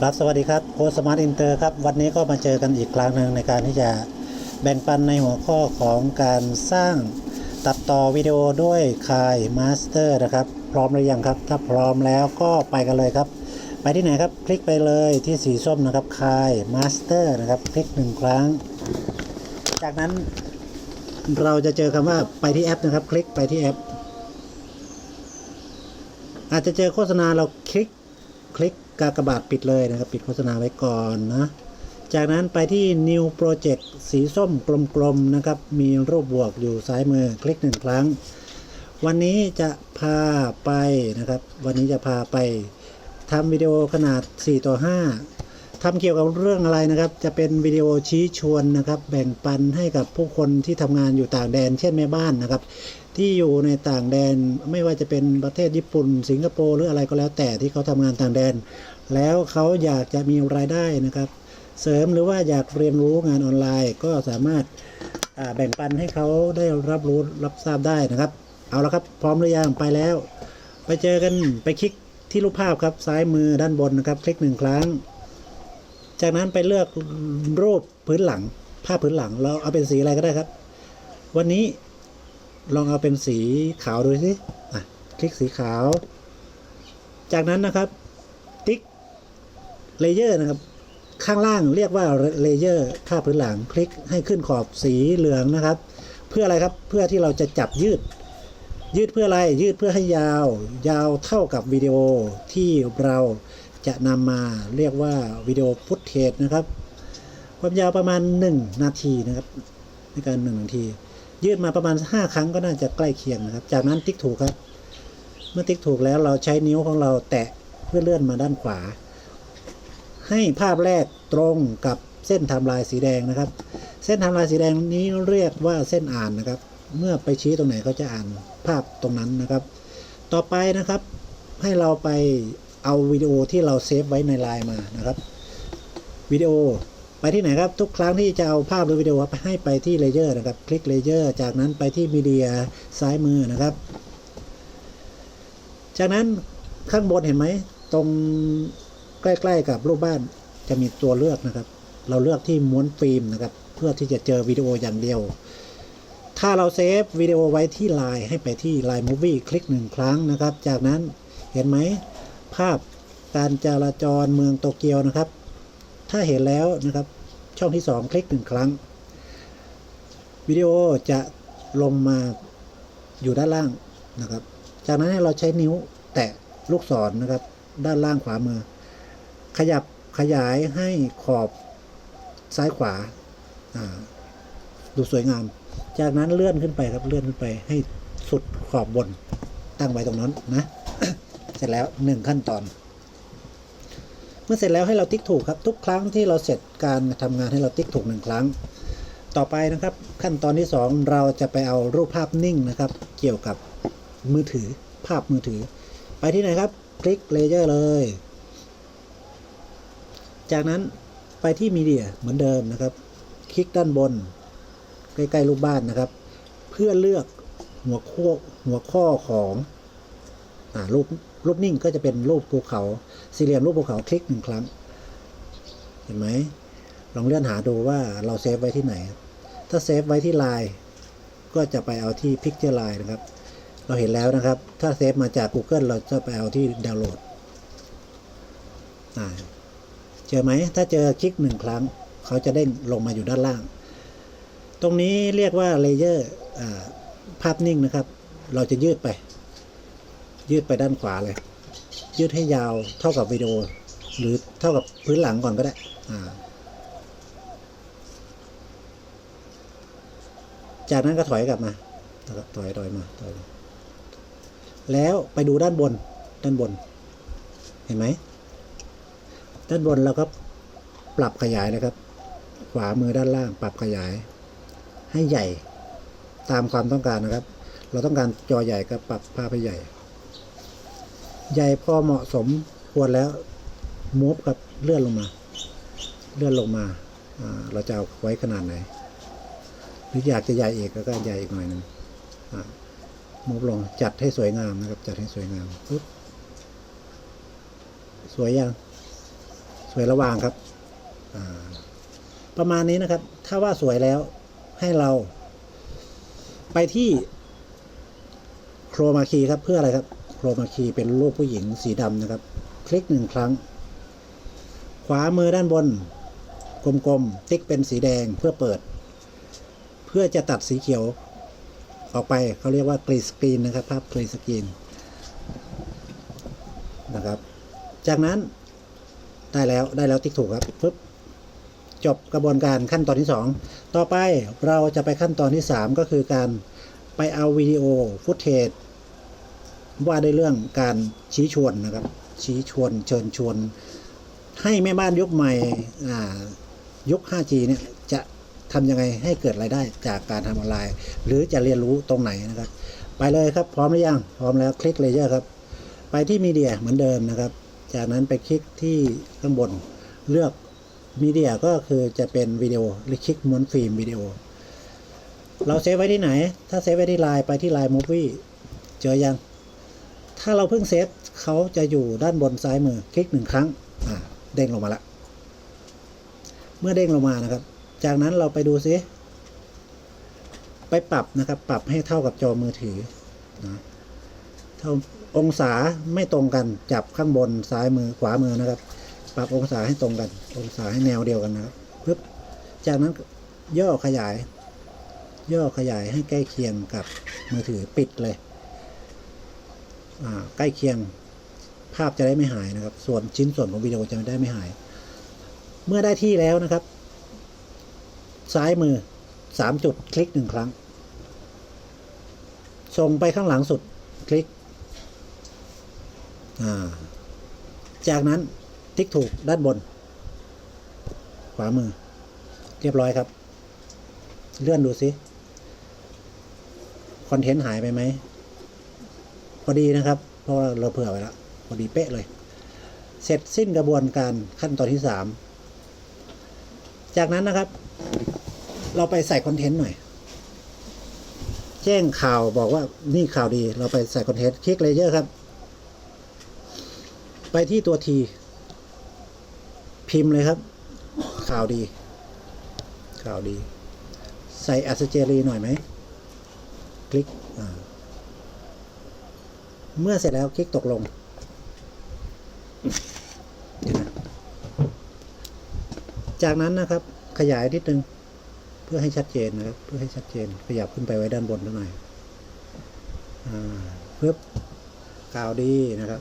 ครับสวัสดีครับโค้ชสมาร์ทอินเตอร์ครับ วันนี้ก็มาเจอกันอีกครั้งหนึ่งในการที่จะแบ่งปันในหัวข้อของการสร้างตัดต่อวิดีโอด้วยคายมาสเตอร์นะครับ พร้อมหรือยังครับ ถ้าพร้อมแล้วก็ไปกันเลยครับ ไปที่ไหนครับ คลิกไปเลยที่สีส้มนะครับคายมาสเตอร์นะครับ คลิกหนึ่งครั้ง จากนั้นเราจะเจอคำว่าไปที่แอปนะครับ คลิกไปที่แอป อาจจะเจอโฆษณาเราคลิกคลิก กากบาทปิดเลยนะครับ ปิดโฆษณาไว้ก่อนนะ จากนั้นไปที่ New Project สีส้มกลมๆนะครับ มีรูปบวกอยู่ซ้ายมือคลิกหนึ่งครั้ง วันนี้จะพาไปนะครับ วันนี้จะพาไปทำวิดีโอขนาด 4 ต่อ 5ทำเกี่ยวกับเรื่องอะไรนะครับ จะเป็นวิดีโอชี้ชวนนะครับ แบ่งปันให้กับผู้คนที่ทำงานอยู่ต่างแดน เช่นแม่บ้านนะครับ ที่อยู่ในต่างแดนไม่ว่าจะเป็นประเทศญี่ปุ่น สิงคโปร์หรืออะไรก็แล้วแต่ที่เขาทำงานต่างแดน แล้วเขาอยากจะมีรายได้นะครับ เสริมหรือว่าอยากเรียนรู้งานออนไลน์ ก็สามารถาแบ่งปันให้เขาได้รับรู้รับทราบได้นะครับ เอาละครับพร้อมหรือยังไปแล้ว ไปเจอกันไปคลิกที่รูปภาพครับซ้ายมือด้านบนนะครับ คลิกหนึ่งครั้ง จากนั้นไปเลือกรูปพื้นหลัง ภาพพื้นหลังเราเอาเป็นสีอะไรก็ได้ครับ วันนี้ ลองเอาเป็นสีขาวดูสิอะคลิกสีขาว จากนั้นนะครับ ติ๊กเลเยอร์นะครับ ข้างล่างเรียกว่าเลเยอร์ภาพพื้นหลังคลิกให้ขึ้นขอบสีเหลืองนะครับ เพื่ออะไรครับเพื่อที่เราจะจับยืด ยืดเพื่ออะไรยืดเพื่อให้ยาว ยาวเท่ากับวิดีโอที่เราจะนำมาเรียกว่าวิดีโอฟุตเทจนะครับ ความยาวประมาณ 1 นาทีนะครับ ในการ 1 นาที ยืดมาประมาณ 5 ครั้งก็น่าจะใกล้เคียงนะครับ จากนั้นติ๊กถูกครับ เมื่อติ๊กถูกแล้วเราใช้นิ้วของเราแตะเพื่อเลื่อนมาด้านขวา ให้ภาพแรกตรงกับเส้นทม์ไลน์สีแดงนะครับ เส้นทม์ไลน์สีแดงนี้เรียกว่าเส้นอ่านนะครับ เมื่อไปชี้ตรงไหนก็จะอ่านภาพตรงนั้นนะครับ ต่อไปนะครับ ให้เราไปเอาวิดีโอที่เราเซฟไว้ในไลน์มานะครับวิดีโอ ไปที่ไหนครับ ทุกครั้งที่จะเอาภาพหรือวิดีโอไปให้ไปที่เลเยอร์นะครับ คลิกเลเยอร์จากนั้นไปที่มีเดียซ้ายมือนะครับ จากนั้นข้างบนเห็นไหม ตรงใกล้ๆกับรูปบ้านจะมีตัวเลือกนะครับ เราเลือกที่ม้วนฟิล์มนะครับ เพื่อที่จะเจอวิดีโออย่างเดียว ถ้าเราเซฟวิดีโอไว้ที่ไลน์ให้ไปที่ Line Movie คลิกหนึ่งครั้งนะครับ จากนั้นเห็นไหมภาพการจราจรเมืองโตเกียวนะครับ ถ้าเห็นแล้วนะครับ ช่องที่ 2 คลิกหนึ่งครั้ง วิดีโอจะลงมาอยู่ด้านล่างนะครับ จากนั้นเราใช้นิ้วแตะลูกศรนะครับ ด้านล่างขวามือ ขยับขยายให้ขอบซ้ายขวาอ่าดูสวยงาม จากนั้นเลื่อนขึ้นไปครับเลื่อนขึ้นไปให้สุดขอบบนตั้งไว้ตรงนั้นนะ เสร็จแล้วหนึ่งขั้นตอน เมื่อเสร็จแล้วให้เราติ๊กถูกครับ ทุกครั้งที่เราเสร็จการทำงานให้เราติ๊กถูกหนึ่งครั้ง ต่อไปนะครับ ขั้นตอนที่สองเราจะไปเอารูปภาพนิ่งนะครับ เกี่ยวกับมือถือภาพมือถือ ไปที่ไหนครับ คลิกเลเยอร์เลย จากนั้นไปที่มีเดียเหมือนเดิมนะครับ คลิกด้านบน ใกล้ๆรูปบ้านนะครับ เพื่อเลือกหัวข้อหัวข้อของอรูป รูปนิ่งก็จะเป็นรูปภูเขา สี่เหลี่ยมรูปภูเขาคลิกหนึ่งครั้ง เห็นไหมลองเลื่อนหาดูว่าเราเซฟไว้ที่ไหน ถ้าเซฟไว้ที่ไลน์ก็จะไปเอาที่ Picture Line นะครับ เราเห็นแล้วนะครับ ถ้าเซฟมาจาก Google เราจะไปเอาที่ดาวน์โหลดเจอไหม ถ้าเจอคลิกหนึ่งครั้ง เขาจะเด้งลงมาอยู่ด้านล่าง ตรงนี้เรียกว่าเลเยอร์ภาพนิ่งนะครับ เราจะยืดไป ยืดไปด้านขวาเลย ยืดให้ยาวเท่ากับวิดีโอ หรือเท่ากับพื้นหลังก่อนก็ได้จากนั้นก็ถอยกลับมาถอยถอยมาถอยมาแล้วไปดูด้านบน ด้านบน เห็นไหม ด้านบนเราก็ปรับขยายนะครับ ขวามือด้านล่างปรับขยาย ให้ใหญ่ตามความต้องการนะครับ เราต้องการจอใหญ่ก็ปรับภาพให้ใหญ่ ใหญ่พอเหมาะสมควรแล้วมูฟกับเลื่อนลงมา เลื่อนลงมาเราจะเอาไว้ขนาดไหน หรืออยากจะใหญ่อีกแล้วก็ใหญ่อีกหน่อยนึงมูฟลงจัดให้สวยงามนะครับ จัดให้สวยงามปุ๊บสวยยังสวยระว่างครับประมาณนี้นะครับ ถ้าว่าสวยแล้วให้เรา ไปที่โครมาคีครับเพื่ออะไรครับ รมาคีเป็นรูปผู้หญิงสีดำนะครับ คลิกหนึ่งครั้ง ขวามือด้านบน กลมๆ ติ๊กเป็นสีแดงเพื่อเปิด เพื่อจะตัดสีเขียว ออกไปเขาเรียกว่ากรีสกรีนนะครับ ภาพกรีสกรีนนะครับ จากนั้นได้แล้วได้แล้วติ๊กถูกครับปึ๊บจบกระบวนการขั้นตอนที่ 2 ต่อไปเราจะไปขั้นตอนที่ 3 ก็คือการไปเอาวิดีโอฟุตเทจ ว่าได้เรื่องการชี้ชวนนะครับ ชี้ชวนเชิญชวน ให้แม่บ้านยุคใหม่ยุค 5G เนี่ยจะทำยังไงให้เกิดรายได้จากการทำออนไลน์ หรือจะเรียนรู้ตรงไหนนะครับ ไปเลยครับพร้อมหรือยังพร้อมแล้วคลิกเลยเยอะครับ ไปที่มีเดียเหมือนเดิมนะครับ จากนั้นไปคลิกที่ข้างบนเลือกมีเดียก็คือจะเป็นวิดีโอหรือคลิกม้วนฟิล์มวิดีโอ เราเซฟไว้ที่ไหน ถ้าเซฟไว้ที่ไลน์ไปที่ไลน์มูฟวี่เจอยัง ถ้าเราเพิ่งเซฟเขาจะอยู่ด้านบนซ้ายมือคลิกหนึ่งครั้งเด้งลงมาละ เมื่อเด้งลงมานะครับ จากนั้นเราไปดูซิ ไปปรับนะครับ ปรับให้เท่ากับจอมือถือนะเท่าองศาไม่ตรงกันจับข้างบนซ้ายมือขวามือนะครับ ปรับองศาให้ตรงกัน องศาให้แนวเดียวกันนะครับปึ๊บจากนั้นย่อขยาย ย่อขยายให้ใกล้เคียงกับมือถือปิดเลย ใกล้เคียงภาพจะได้ไม่หายนะครับ ส่วนชิ้นส่วนของวิดีโอจะไได้ไม่หาย เมื่อได้ที่แล้วนะครับ ซ้ายมือสามจุดคลิกหนึ่งครั้ง ส่งไปข้างหลังสุดคลิก จากนั้นติ๊กถูกด้านบน ขวามือ เรียบร้อยครับ เลื่อนดูสิ คอนเทนต์หายไปไหม พอดีนะครับ เพราะเราเผื่อไว้แล้วพอดีเป๊ะเลย เสร็จสิ้นกระบวนการขั้นตอนที่สามจากนั้นนะครับ เราไปใส่คอนเทนต์หน่อย แจ้งข่าวบอกว่านี่ข่าวดี เราไปใส่คอนเทนต์คลิกเลเยอร์ครับ ไปที่ตัวที พิมพ์เลยครับ ข่าวดี ข่าวดี ใส่อัศเจรีหน่อยไหม คลิกอ่า เมื่อเสร็จแล้วคลิกตกลงจากนั้นนะครับ ขยายนิดนึง เพื่อให้ชัดเจนนะครับ เพื่อให้ชัดเจน ขยับขึ้นไปไว้ด้านบนหน่อยเพื่อข่าวดีนะครับ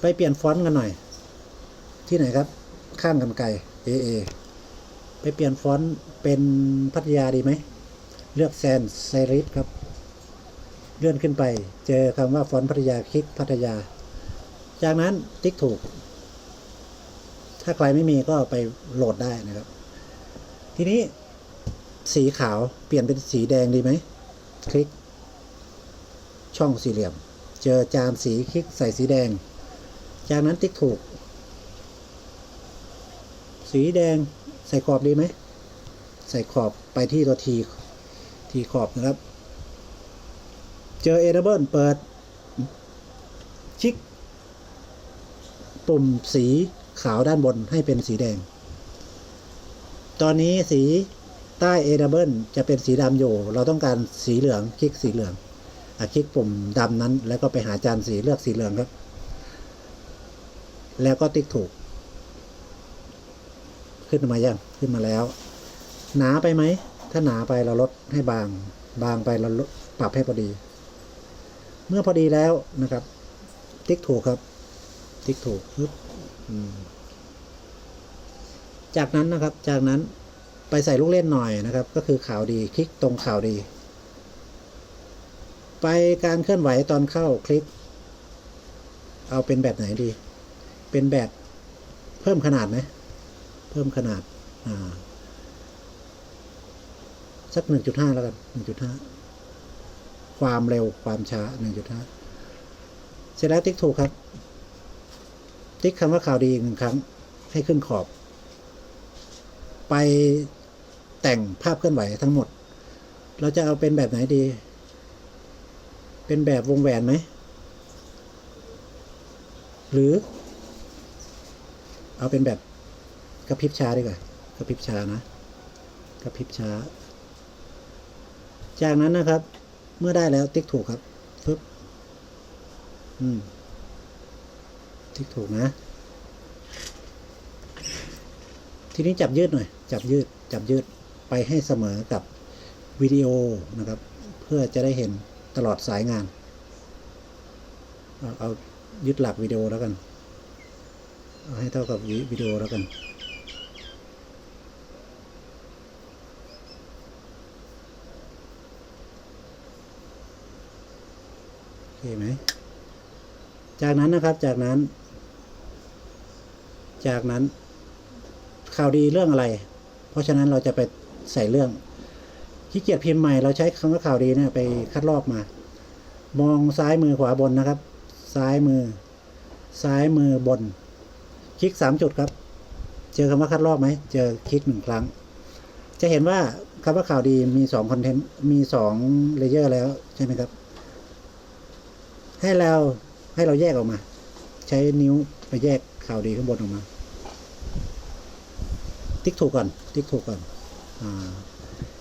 ไปเปลี่ยนฟอนต์กันหน่อย ที่ไหนครับ ข้างกันไกล AA ไปเปลี่ยนฟอนต์เป็นพัทยาดีไหม เลือกแซนไซริสครับ เลื่อนขึ้นไป เจอคำว่าฟอนพัทยาคลิกพัทยา จากนั้นติ๊กถูก ถ้าใครไม่มีก็ไปโหลดได้นะครับ ทีนี้สีขาวเปลี่ยนเป็นสีแดงดีไหม คลิก ช่องสี่เหลี่ยม เจอจานสีคลิกใส่สีแดง จากนั้นติ๊กถูก สีแดงใส่ขอบดีไหม ใส่ขอบไปที่ตัวทีทีขอบนะครับ เจอ Enable เปิด ชิก ปุ่มสีขาวด้านบนให้เป็นสีแดง ตอนนี้สีใต้ Enable จะเป็นสีดำอยู่ เราต้องการสีเหลืองคลิกสีเหลืองอคลิกปุ่มดำนั้น แล้วก็ไปหาจานสีเลือกสีเหลืองครับ แล้วก็ติ๊กถูก ขึ้นมายังขึ้นมาแล้ว หนาไปไหม ถ้าหนาไปเราลดให้บาง บางไปเราปรับให้พอดี มื่อพอดีแล้วนะครับ ติ๊กถูกครับ ติ๊กถูกปึ๊บจากนั้นนะครับ จากนั้นไปใส่ลูกเล่นหน่อยนะครับ ก็คือข่าวดี คลิกตรงข่าวดี ไปการเคลื่อนไหวตอนเข้าคลิปเอาเป็นแบบไหนดี เป็นแบบเพิ่มขนาดไหมเพิ่มขนาด อ่า สักหนึ่งจุดห้าแล้วกันหนึ่งจุดห้า ความเร็วความช้าหนึ่งจุดห้าเสร็จแล้วติ๊กถูกครับ ติ๊กคำว่าข่าวดีอีกหนึ่งครั้ง ให้ขึ้นขอบ ไปแต่งภาพเคลื่อนไหวทั้งหมด เราจะเอาเป็นแบบไหนดี เป็นแบบวงแหวนไหม หรือ เอาเป็นแบบกระพริบช้าดีกว่ากระพริบช้านะกระพริบช้า จากนั้นนะครับ เมื่อได้แล้วติ๊กถูกครับปึ๊บอืมติ๊กถูกนะ ทีนี้จับยืดหน่อย จับยืด จับยืดไปให้เสมอกับวิดีโอนะครับ เพื่อจะได้เห็นตลอดสายงาน เอาเอายึดหลักวิดีโอแล้วกัน เอาให้เท่ากับวิวิดีโอแล้วกัน เคไหม จากนั้นนะครับ จากนั้น จากนั้น ข่าวดีเรื่องอะไร เพราะฉะนั้นเราจะไปใส่เรื่องขี้เกียจพิมพ์ใหม่เราใช้คำว่าข่าวดีเนี่ยไปคัดลอกมา มองซ้ายมือขวาบนนะครับ ซ้ายมือ ซ้ายมือบน คลิกสามจุดครับ เจอคำว่าคัดลอกไหม เจอคลิกหนึ่งครั้ง จะเห็นว่าคำว่าข่าวดีมีสองคอนเทนต์ มีสองเลเยอร์แล้วใช่ไหมครับ ให้เราให้เราแยกออกมา ใช้นิ้วไปแยกข่าวดีข้างบนออกมา ติ๊กถูกก่อน ติ๊กถูกก่อนอ่า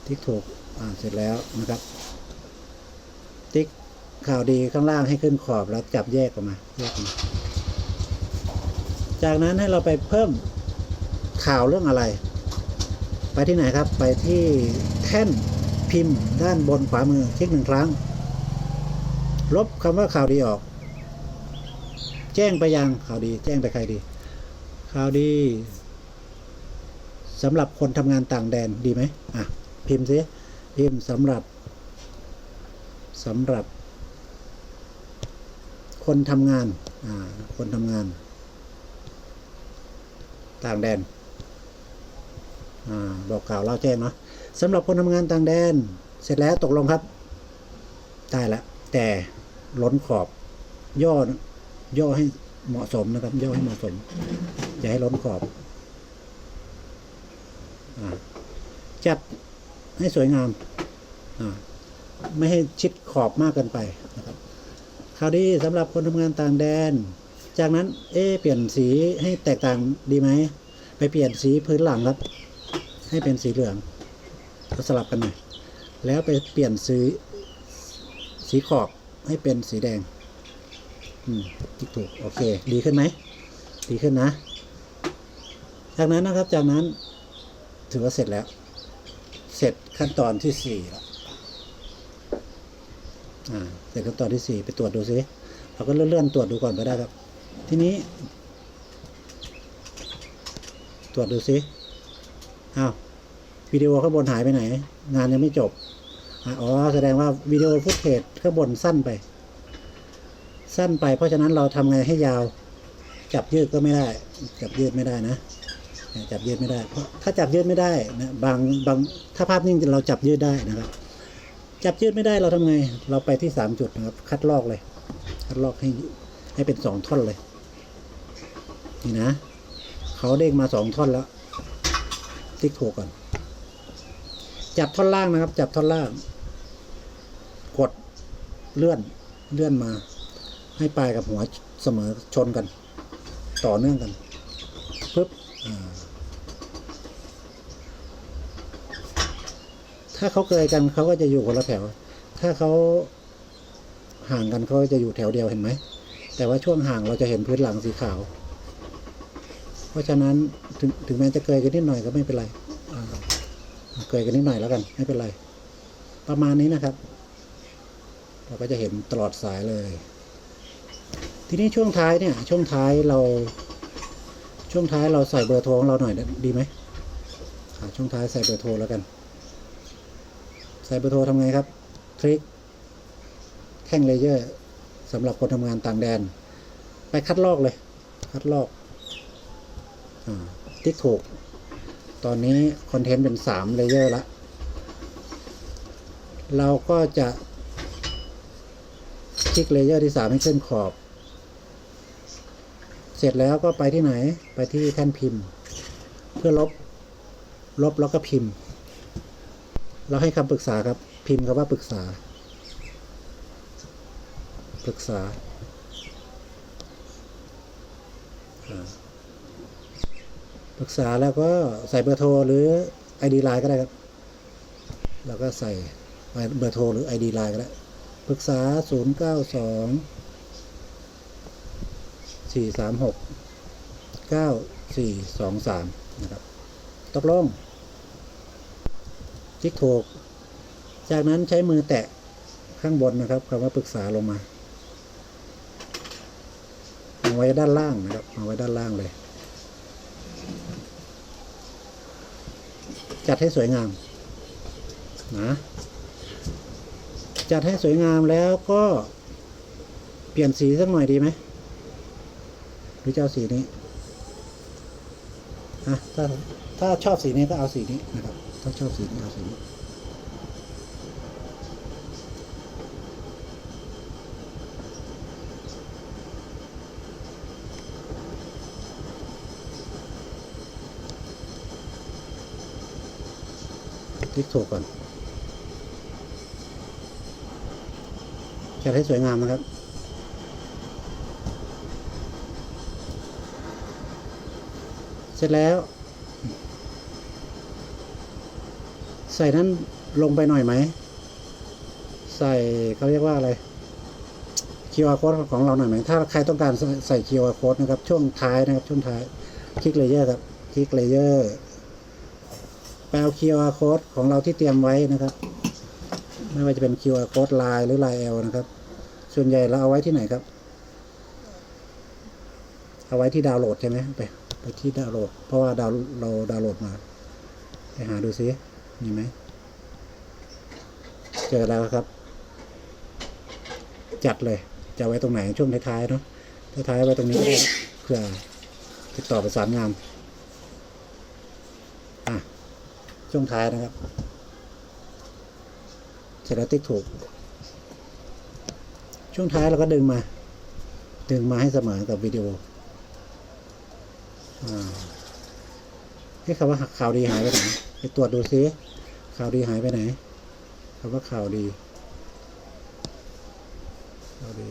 ติ๊กถูกอ่าเสร็จแล้วนะครับ ติ๊กข่าวดีข้างล่างให้ขึ้นขอบแล้วจับแยกออกมาแยกออกมาจากนั้นให้เราไปเพิ่มข่าวเรื่องอะไร ไปที่ไหนครับ ไปที่แท่นพิมพ์ด้านบนขวามือคลิกหนึ่งครั้ง ลบคำว่าข่าวดีออก แจ้งไปยังข่าวดี แจ้งไปใครดี ข่าวดีสำหรับคนทำงานต่างแดนดีไหมอะ พิมพ์สิพิมพ์สำหรับสำหรับ คนทำงานอ่าคนทำงาน ต่างแดนอ่าบอกกล่าวเล่าแจ้งเนาะสำหรับคนทำงานต่างแดน เสร็จแล้วตกลงครับ ได้แล้วแต่ ล้นขอบ ย่อย่อให้เหมาะสมนะครับ ย่อให้เหมาะสม อย่าให้ล้นขอบอจัดให้สวยงามไม่ให้ชิดขอบมากเกินไปนะครับข่าวดีสำหรับคนทำงานต่างแดน จากนั้น เอะเปลี่ยนสีให้แตกต่างดีไหมไปเปลี่ยนสีพื้นหลังครับ ให้เป็นสีเหลืองก็สลับกันหน่อยแล้วไปเปลี่ยนสีสีขอบ ให้เป็นสีแดง อืมติ๊กถูก โอเค ดีขึ้นไหม ดีขึ้นนะ จากนั้นนะครับ จากนั้น ถือว่าเสร็จแล้ว เสร็จขั้นตอนที่สี่แล้วอ่า เสร็จขั้นตอนที่สี่ไปตรวจดูซิเราก็เลื่อนๆตรวจดูก่อนก็ได้ครับ ทีนี้ ตรวจดูซิอ้าววิดีโอข้างบนหายไปไหน งานยังไม่จบ อ๋อ แสดงว่าวิดีโอฟุตเทจข้างบนสั้นไป สั้นไป เพราะฉะนั้นเราทำไงให้ยาว จับยืดก็ไม่ได้ จับยืดไม่ได้นะ จับยืดไม่ได้ เพราะถ้าจับยืดไม่ได้นะ บางบางถ้าภาพนิ่งเราจับยืดได้นะครับ จับยืดไม่ได้เราทำไง เราไปที่สามจุดนะครับ คัดลอกเลย คัดลอกให้ให้เป็นสองท่อนเลย นี่นะ เขาเด้งมาสองท่อนแล้ว ติ๊กถูกก่อน จับท่อนล่างนะครับ จับท่อนล่าง กดเลื่อนเลื่อนมา ให้ปลายกับหัวเสมอชนกัน ต่อเนื่องกันปึ๊บอ่าถ้าเขาเกยกันเขาก็จะอยู่คนละแถว ถ้าเขาห่างกันเขาก็จะอยู่แถวเดียวเห็นไหม แต่ว่าช่วงห่างเราจะเห็นพื้นหลังสีขาว เพราะฉะนั้นถึงถึงแม้จะเกยกันนิดหน่อยก็ไม่เป็นไร เกยกันนิดหน่อยแล้วกันไม่เป็นไร ประมาณนี้นะครับ เราก็จะเห็นตลอดสายเลย ทีนี้ช่วงท้ายเนี่ย ช่วงท้ายเรา ช่วงท้ายเราใส่เบอร์โทรของเราหน่อยดีไหมช่วงท้ายใส่เบอร์โทรแล้วกัน ใส่เบอร์โทรทำไงครับคลิกแท่งเลเยอร์สำหรับคนทำงานต่างแดน ไปคัดลอกเลย คัดลอกอาติ๊กถูก ตอนนี้คอนเทนต์เป็นสามเลเยอร์ละเราก็จะคลิกเลเยอร์ที่สามให้ขึ้นขอบ เสร็จแล้วก็ไปที่ไหนไปที่แท่นพิมพ์ เพื่อลบ ลบแล้วก็พิมพ์ เราให้คำปรึกษาครับ พิมพ์คำว่าปรึกษา ปรึกษาอ่า รึกษาแล้วก็ใส่เบอร์โทรหรือ ID ไลน์ก็ได้ครับแล้วก็ใส่เบอร์โทรหรือ ID ไลน์ก็ได้ปรึกษา 0 9 2 4 3 6 9 4 2 3 นะครับ ตกลงคลิกถูก จากนั้นใช้มือแตะข้างบนนะครับคำว่าปรึกษาลงมา เอาไว้ด้านล่างนะครับ เอาไว้ด้านล่างเลย จัดให้สวยงามนะจัดให้สวยงามแล้วก็เปลี่ยนสีสักหน่อยดีไหมหรือจะเอาสีนี้อะถ้าถ้าชอบสีนี้ก็เอาสีนี้นะครับ ถ้าชอบสีนี้เอาสีนี้ ลิกถูกก่อนจัดให้สวยงามนะครับ เสร็จแล้ว ใส่นั้นลงไปหน่อยไหม ใส่เขาเรียกว่าอะไร QR code ของเราหน่อยไหม ถ้าใครต้องการใส่ QR code นะครับ ช่วงท้ายนะครับ ช่วงท้าย คลิกเลเยอร์ครับ คลิกเลเยอร์ แปล QR code ของเราที่เตรียมไว้นะครับ ไม่ว่าจะเป็น QR code Line หรือ Line L นะครับ ส่วนใหญ่เราเอาไว้ที่ไหนครับ เอาไว้ที่ดาวน์โหลดใช่ไหมไปไปที่ดาวน์โหลด เพราะว่าดาวเราดาวน์โหลดมา ไปหาดูซิมีไหมเจอแล้วครับ จัดเลย จะไว้ตรงไหนช่วงท้ายๆเนาะท้ายๆไว้ตรงนี้เพื่อติดต่อประสานงานอะ ช่วงท้ายนะครับเสร็จแล้วติ๊กถูก ช่วงท้ายเราก็ดึงมา ดึงมาให้เสมอกับวิดีโอให้คำว่าข่าวดีหายไปไหนไปตรวจดูซิข่าวดีหายไปไหนคำว่าข่าวดีข่าวดี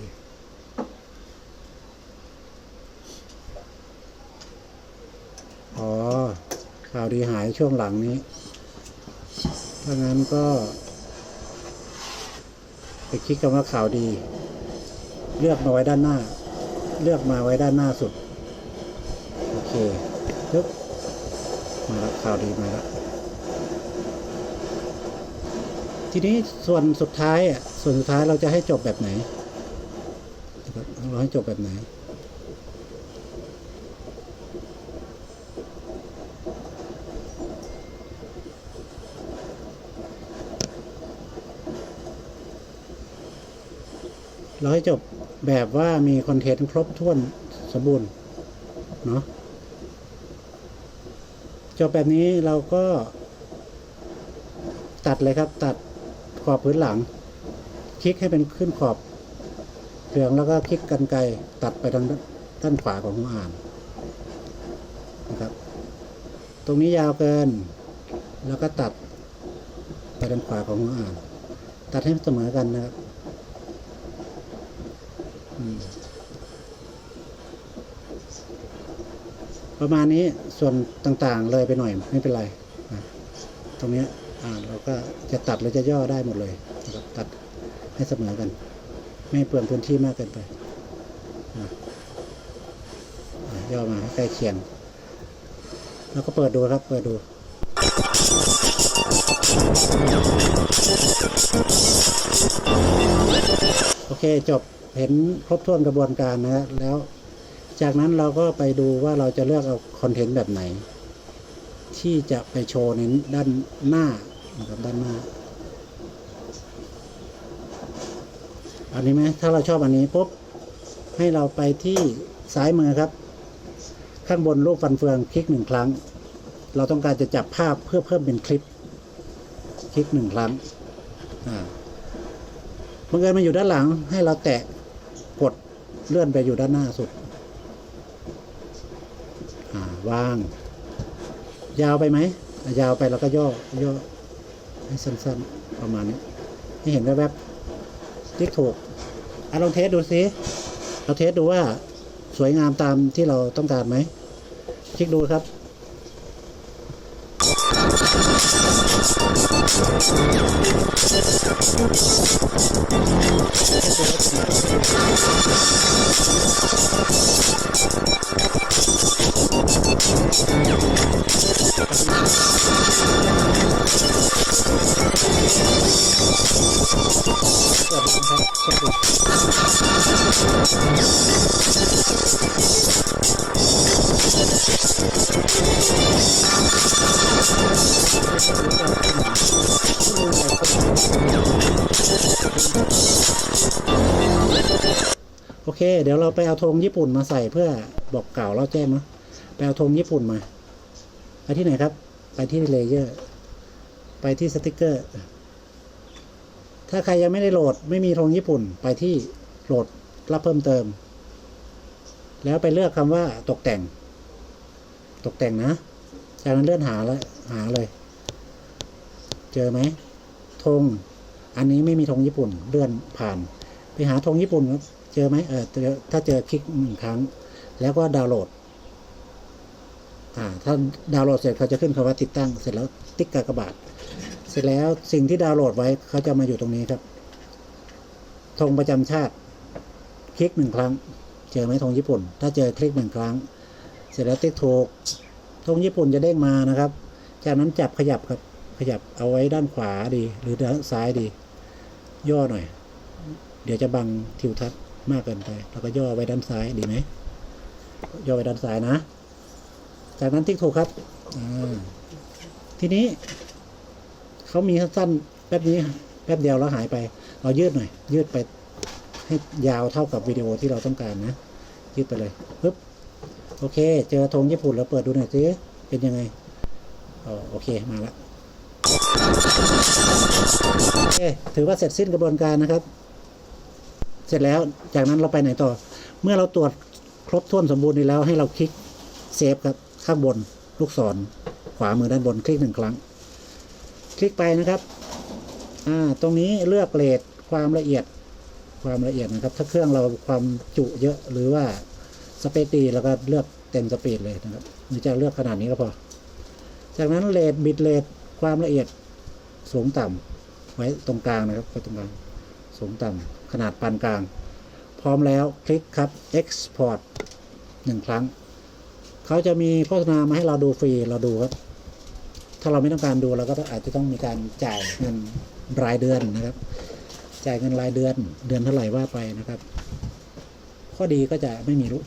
อ๋อข่าวดีหายช่วงหลังนี้ ถ้างั้นก็ ไปคลิกคำว่าข่าวดี เลือกมาไว้ด้านหน้า เลือกมาไว้ด้านหน้าสุด โอเคปึ๊บมาแล้วข่าวดีมาแล้วทีนี้ส่วนสุดท้ายอะส่วนสุดท้ายเราจะให้จบแบบไหนเราให้จบแบบไหน เราให้จบแบบว่ามีคอนเทนต์ครบถ้วนสมบูรณ์เนาะจบแบบนี้เราก็ตัดเลยครับ ตัดขอบพื้นหลัง คลิกให้เป็นขึ้นขอบเหลืองแล้วก็คลิกกันไกรตัดไปทางด้านขวาของหัวอ่านนะครับ ตรงนี้ยาวเกิน แล้วก็ตัดไปทางขวาของหัวอ่าน ตัดให้เสมอกันนะครับ ประมาณนี้ส่วนต่างๆเลยไปหน่อยไม่เป็นไรนะตรงนี้เราก็จะตัดหรือจะย่อได้หมดเลยนะครับตัดให้เสมอกัน ไม่เปลืองพื้นที่มากเกินไปนะย่อมาให้ใกล้เคียง แล้วก็เปิดดูครับ เปิดดูโอเคจบ เห็นครบถ้วนกระบวนการนะฮะแล้ว จากนั้นเราก็ไปดูว่าเราจะเลือกเอาคอนเทนต์แบบไหน ที่จะไปโชว์ในด้านหน้านะครับด้านหน้า อันนี้ไหมถ้าเราชอบอันนี้ปุ๊บให้เราไปที่ซ้ายมือครับ ข้างบนรูปฟันเฟืองคลิกหนึ่งครั้ง เราต้องการจะจับภาพเพื่อเพิ่มเป็นคลิป คลิกหนึ่งครั้งอ่าบังเอิญมันอยู่ด้านหลังให้เราแตะ เลื่อนไปอยู่ด้านหน้าสุดวาง ยาวไปไหม ยาวไปแล้วก็ย่อย่อให้สั้นๆ ประมาณนี้ ให้เห็นแวบๆติ๊กถูกอะลองเทสดูสิเราเทสดูว่าสวยงามตามที่เราต้องการไหมคลิกดูครับเโอเค เดี๋ยวเราไปเอาธงญี่ปุ่นมาใส่เพื่อบอกกล่าวเล่าแจ้งเนาะไปเอาธงญี่ปุ่นมา ไปที่ไหนครับ ไปที่เลเยอร์ ไปที่สติกเกอร์ ถ้าใครยังไม่ได้โหลดไม่มีธงญี่ปุ่นไปที่โหลดรับเพิ่มเติม แล้วไปเลือกคำว่าตกแต่ง ตกแต่งนะ จากนั้นเลื่อนหาแล้วหาเลย เจอไหมธงอันนี้ไม่มีธงญี่ปุ่นเลื่อนผ่าน ไปหาธงญี่ปุ่นเจอไหมเออเจอถ้าเจอคลิกหนึ่งครั้ง แล้วก็ดาวน์โหลดอ่าถ้าดาวน์โหลดเสร็จเขาจะขึ้นคำว่าติดตั้งเสร็จแล้วติ๊กกากบาท เสร็จแล้วสิ่งที่ดาวน์โหลดไว้เขาจะมาอยู่ตรงนี้ครับธงประจำชาติ คลิกหนึ่งครั้ง เจอไหมธงญี่ปุ่น ถ้าเจอคลิกหนึ่งครั้ง เสร็จแล้วติ๊กถูกธงญี่ปุ่นจะเด้งมานะครับ จากนั้นจับขยับครับขยับเอาไว้ด้านขวาดี หรือด้านซ้ายดี ย่อหน่อย เดี๋ยวจะบังทิวทัศน์มากเกินไปแล้วก็ย่อไว้ด้านซ้ายดีไหมย่อไว้ด้านซ้ายนะ จากนั้นติ๊กถูกครับทีนี้ เขามีสั้นแป๊บนี้แป๊บเดียวแล้วหายไป เรายืดหน่อย ยืดไปให้ยาวเท่ากับวิดีโอที่เราต้องการนะ ยืดไปเลยปึ๊บโอเค เจอธงญี่ปุ่นแล้วเปิดดูหน่อยสิเป็นยังไงอ๋อโอเคมาละโอเคถือว่าเสร็จสิ้นกระบวนการนะครับ เสร็จแล้วจากนั้นเราไปไหนต่อ เมื่อเราตรวจครบถ้วนสมบูรณ์ดีแล้วให้เราคลิกเซฟครับข้างบนลูกศรขวามือด้านบนคลิกหนึ่งครั้ง คลิกไปนะครับอ่าตรงนี้เลือกเรทความละเอียดความละเอียดนะครับ ถ้าเครื่องเราความจุเยอะหรือว่าสเปซดีแล้วก็เลือกเต็มสปีดเลยนะครับหรือจะเลือกขนาดนี้ก็พอ จากนั้นเรทบิตเรทความละเอียดสูงต่ำไว้ตรงกลางนะครับไว้ตรงกลางสูงต่ำขนาดปานกลาง พร้อมแล้วคลิกครับ export หนึ่งครั้ง เขาจะมีโฆษณามาให้เราดูฟรีเราดูครับ ถ้าเราไม่ต้องการดูเราก็อาจจะต้องมีการจ่ายเงินรายเดือนนะครับ จ่ายเงินรายเดือนเดือนเท่าไหร่ว่าไปนะครับ ข้อดีก็จะไม่มีรู้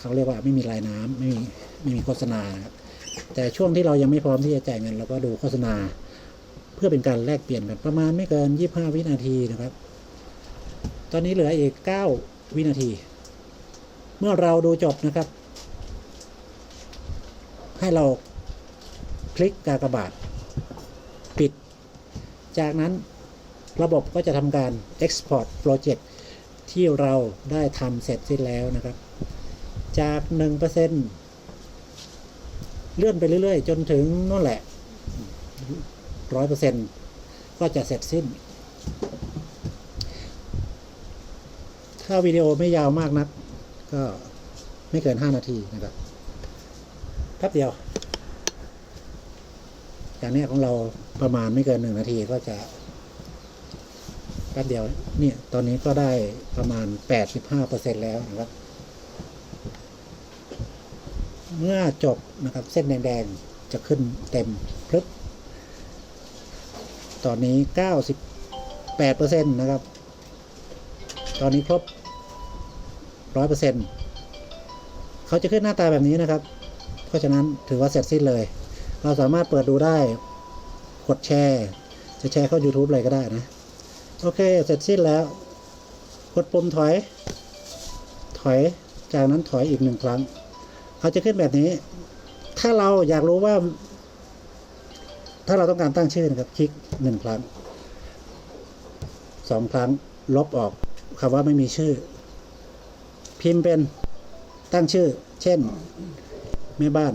เขาเรียกว่าไม่มีรายน้ำไม่มีไม่มีโฆษณา แต่ช่วงที่เรายังไม่พร้อมที่จะจ่ายเงินเราก็ดูโฆษณา เพื่อเป็นการแลกเปลี่ยนกันประมาณไม่เกิน 25 วินาทีนะครับ ตอนนี้เหลืออีก 9 วินาที เมื่อเราดูจบนะครับ ให้เรา คลิกกากบาท ปิด จากนั้นระบบก็จะทำการ Export Project ที่เราได้ทำเสร็จสิ้นแล้วนะครับ จาก 1%เลื่อนไปเรื่อยๆ จนถึงนั่นแหละ 100%ก็จะเสร็จสิ้น ถ้าวิดีโอไม่ยาวมากนัก ก็ไม่เกิน 5 นาทีนะครับแป๊บเดียว อย่างเนี้ยของเราประมาณไม่เกินหนึ่งนาทีก็จะแป๊บเดียว เนี่ย ตอนนี้ก็ได้ประมาณ85%แล้วนะครับ เมื่อจบนะครับ เส้นแดงๆจะขึ้นเต็มพลึบตอนนี้98%นนะครับ ตอนนี้ครบ100%เขาจะขึ้นหน้าตาแบบนี้นะครับ เพราะฉะนั้นถือว่าเสร็จสิ้นเลย เราสามารถเปิดดูได้กดแชร์ จะแชร์เข้า YouTube เลยก็ได้นะ โอเค เสร็จสิ้นแล้ว กดปุ่มถอย ถอย จากนั้นถอยอีกหนึ่งครั้งเขาจะขึ้นแบบนี้ ถ้าเราอยากรู้ว่า ถ้าเราต้องการตั้งชื่อนะครับ คลิกหนึ่งครั้งสองครั้ง ลบออกคำว่าไม่มีชื่อ พิมพ์เป็นตั้งชื่อ เช่นแม่บ้าน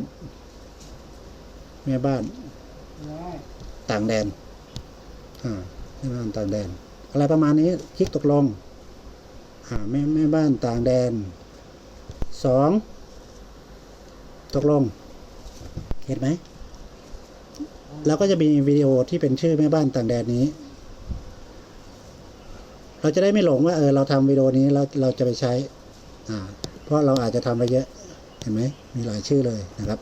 แม่บ้าน ต่างแดนอ่าแม่บ้านต่างแดน อะไรประมาณนี้คลิกตกลงอ่าแม่แม่บ้านต่างแดนสองตกลง เห็นไหมเราก็จะมีวิดีโอที่เป็นชื่อแม่บ้านต่างแดนนี้ เราจะได้ไม่หลงว่าเออเราทำวิดีโอนี้เราเราจะไปใช้ อ่า เพราะเราอาจจะทำไปเยอะ เห็นไหมมีหลายชื่อเลยนะครับ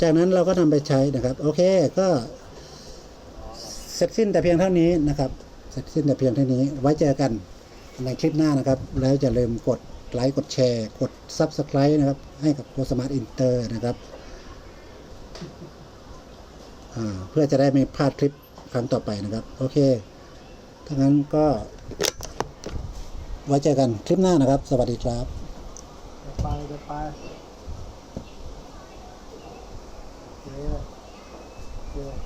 จากนั้นเราก็นำไปใช้นะครับ โอเคก็เสร็จสิ้นแต่เพียงเท่านี้นะครับ เสร็จสิ้นแต่เพียงเท่านี้ ไว้เจอกันในคลิปหน้านะครับ แล้วอย่าลืมกดไลค์กดแชร์ กด Subscribe นะครับ ให้กับโคสมาร์ทอินเตอร์นะครับเพื่อจะได้ไม่พลาดคลิปครั้งต่อไปนะครับ โอเคถ้างั้นก็ ไว้เจอกันคลิปหน้านะครับ สวัสดีครับไปไป Yeah. Yeah.